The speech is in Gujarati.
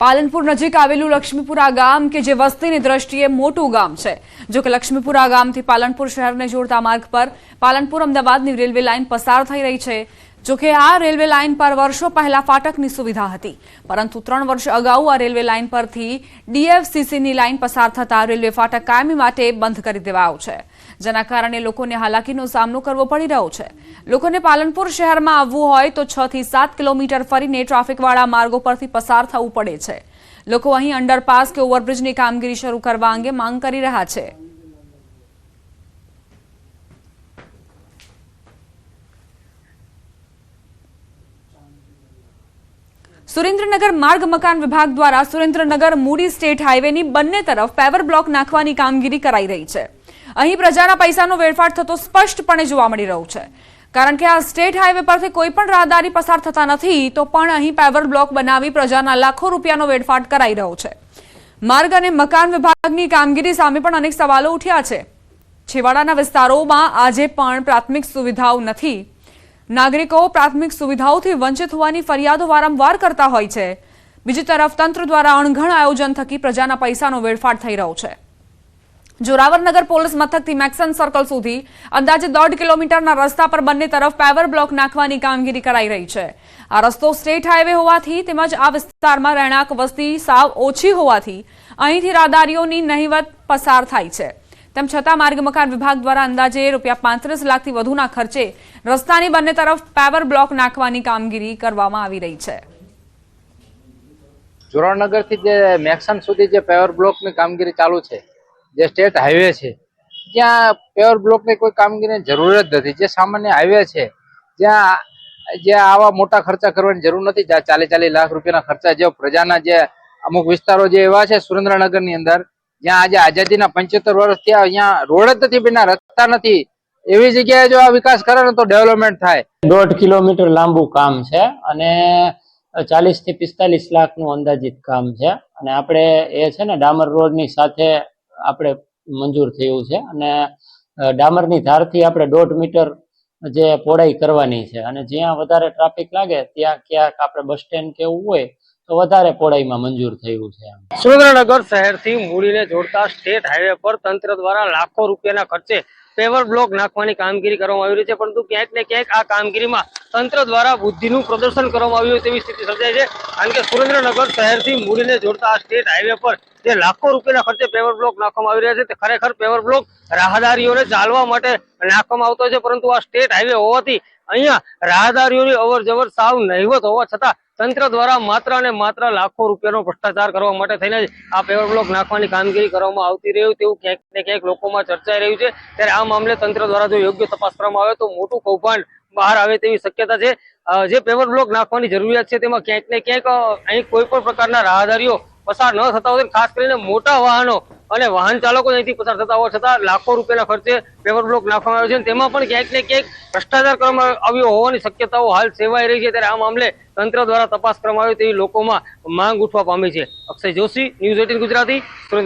પાલનપુર નજીક આવેલું લક્ષ્મીપુરા ગામ કે જે વસ્તીની દ્રષ્ટિએ મોટું ગામ છે. જો કે લક્ષ્મીપુરા ગામથી પાલનપુર શહેરને જોડતા માર્ગ પર પાલનપુર અમદાવાદની રેલવે લાઇન પસાર થઈ રહી છે. જો કે આ રેલવે લાઇન પર વર્ષો પહેલા ફાટકની સુવિધા હતી. પરંતુ ત્રણ વર્ષ અગાઉ આ રેલવે લાઇન પરથી ડીએફસીસીની લાઇન પસાર થતા રેલવે ફાટક કાયમી માટે બંધ કરી દેવાયો છે. જેના કારણે લોકોને હાલાકીનો સામનો કરવો પડી રહ્યો છે. લોકોને પાલનપુર શહેરમાં આવવું હોય તો છ થી સાત કિલોમીટર ફરીને ટ્રાફિકવાળા માર્ગો પરથી પસાર થવું પડે છે. લોકો અહીં અંડરપાસ કે ઓવરબ્રિજની કામગીરી શરૂ કરવા અંગે માંગ કરી રહ્યા છે. સુરેન્દ્રનગર માર્ગ મકાન વિભાગ દ્વારા સુરેન્દ્રનગર મૂડી સ્ટેટ હાઈવેની બંને તરફ પેવર બ્લોક નાખવાની કામગીરી કરાઈ રહી છે. અહીં પ્રજાના પૈસાનો વેડફાટ થતો સ્પષ્ટપણે જોવા મળી રહ્યું છે. કારણ કે આ સ્ટેટ હાઈવે પરથી કોઈ પણ રાહદારી પસાર થતા નથી, તો પણ અહીં પેવર બ્લોક બનાવી પ્રજાના લાખો રૂપિયાનો વેડફાટ કરાઈ રહ્યો છે. માર્ગ અને મકાન વિભાગની કામગીરી સામે પણ અનેક સવાલો ઉઠ્યા છે. છેવાડાના વિસ્તારોમાં આજે પણ પ્રાથમિક સુવિધાઓ નથી. નાગરિકો પ્રાથમિક સુવિધાઓથી વંચિત હોવાની ફરિયાદો વારંવાર કરતા હોય છે. બીજી તરફ તંત્ર દ્વારા અણઘણ આયોજન થકી પ્રજાના પૈસાનો વેડફાટ થઈ રહ્યો છે. જોરાવરનગર પોલીસ મથકથી મેક્સન સર્કલ સુધી અંદાજે દોઢ કિલોમીટરના રસ્તા પર બંને તરફ પેવર બ્લોક નાખવાની કામગીરી કરાઈ રહી છે. આ રસ્તો સ્ટેટ હાઈવે હોવાથી તેમજ આ વિસ્તારમાં રહેણાંક વસ્તી સાવ ઓછી હોવાથી અહીંથી રાહદારીઓની નહીવત પસાર થાય છે. તેમ છતાં માર્ગ મકાન વિભાગ દ્વારા અંદાજે રૂપિયા પાંત્રીસ લાખથી વધુના ખર્ચે રસ્તાની બંને તરફ પેવર બ્લોક નાખવાની કામગીરી કરવામાં આવી રહી છે. જોરાનગરથી જે મેક્સન સુધી જે પેવર બ્લોકની કામગીરી ચાલુ છે, જે સ્ટેટ હાઈવે છે, ત્યાં પેવર બ્લોકની કોઈ કામગીરીની જરૂર જ નથી. જે સામાન્ય હાઈવે છે, જ્યાં જે આવા મોટા ખર્ચા કરવાની જરૂર નથી. જ્યાં ચાલીસ ચાલીસ લાખ રૂપિયાના ખર્ચા જે પ્રજાના જે અમુક વિસ્તારો જે એવા છે સુરેન્દ્રનગરની અંદર જ્યાં આજે આઝાદીના પંચોતેર વર્ષ થયા, અહીંયા રોડ જ નથી બન્યા રસ્તા નથી. એવી જગ્યાએ જો આ વિકાસ કરે ને તો ડેવલપમેન્ટ થાય. દોઢ કિલોમીટર લાંબુ કામ છે અને ચાલીસથી પિસ્તાલીસ લાખનું અંદાજિત કામ છે. અને આપણે એ છે ને, ડામર રોડની સાથે આપણે મંજૂર થયું છે. અને ડામરની ધારથી આપણે દોઢ મીટર જે પહોળાઈ કરવાની છે. અને જ્યાં વધારે ટ્રાફિક લાગે, ત્યાં ક્યાંક આપણે બસ સ્ટેન્ડ કેવું હોય વધારે પહોળાઈમાં મંજૂર થયું છે સુરેન્દ્રનગર શહેરથી મૂડીને જોડતા સ્ટેટ હાઈવે પર તંત્ર દ્વારા લાખો રૂપિયાના ખર્ચે પેવર બ્લોક નાખવાની કામગીરી કરવામાં આવી રહી છે, પરંતુ ક્યાંક ને ક્યાંક આ કામગીરીમાં તંત્ર દ્વારા બુદ્ધિનું પ્રદર્શન કરવામાં આવ્યું તેવી સ્થિતિ સર્જાય છે. કારણ કે સુરેન્દ્રનગર શહેરથી મૂડીને જોડતા આ સ્ટેટ હાઈવે પર જે લાખો રૂપિયાના ખર્ચે પેવર બ્લોક નાખવામાં આવી રહ્યા છે, તે ખરેખર પેવર બ્લોક રાહદારીઓને ચાલવા માટે નાખવામાં આવતો છે, પરંતુ આ સ્ટેટ હાઈવે હોવાથી અહીંયા રાહદારીઓની અવર સાવ નહિવત હોવા છતાં તંત્ર દ્વારા માત્ર અને માત્ર લાખો રૂપિયાનો ભ્રષ્ટાચાર કરવા માટે થઈને આ પેવર બ્લોક નાખવાની કામગીરી કરવામાં આવતી રહ્યું તેવું ક્યાંક ને ક્યાંક લોકોમાં ચર્ચાઈ રહ્યું છે. ત્યારે આ મામલે તંત્ર દ્વારા જો યોગ્ય તપાસ કરવામાં આવે તો મોટું કૌભાંડ બહાર આવે તેવી શક્યતા છે. જે પેવર બ્લોક નાખવાની જરૂરિયાત છે તેમાં ક્યાંક ને ક્યાંક અહીં કોઈ પણ પ્રકારના રાહદારીઓ પસાર ન થતા હોય ખાસ કરીને મોટા વાહનો અને વાહન ચાલકો અહીંથી પસાર થતા હોવા છતાં લાખો રૂપિયાના ખર્ચે પેવર બ્લોક નાખવામાં આવ્યો છે તેમાં પણ ક્યાંક ને ક્યાંક ભ્રષ્ટાચાર કરવામાં આવ્યો હોવાની શક્યતાઓ હાલ સેવાઈ રહી છે. ત્યારે આ મામલે તંત્ર દ્વારા તપાસ કરવામાં આવે તેવી લોકોમાં માંગ ઉઠવા પામી છે. Akshay Joshi, news eighteen Gujarati, Surendra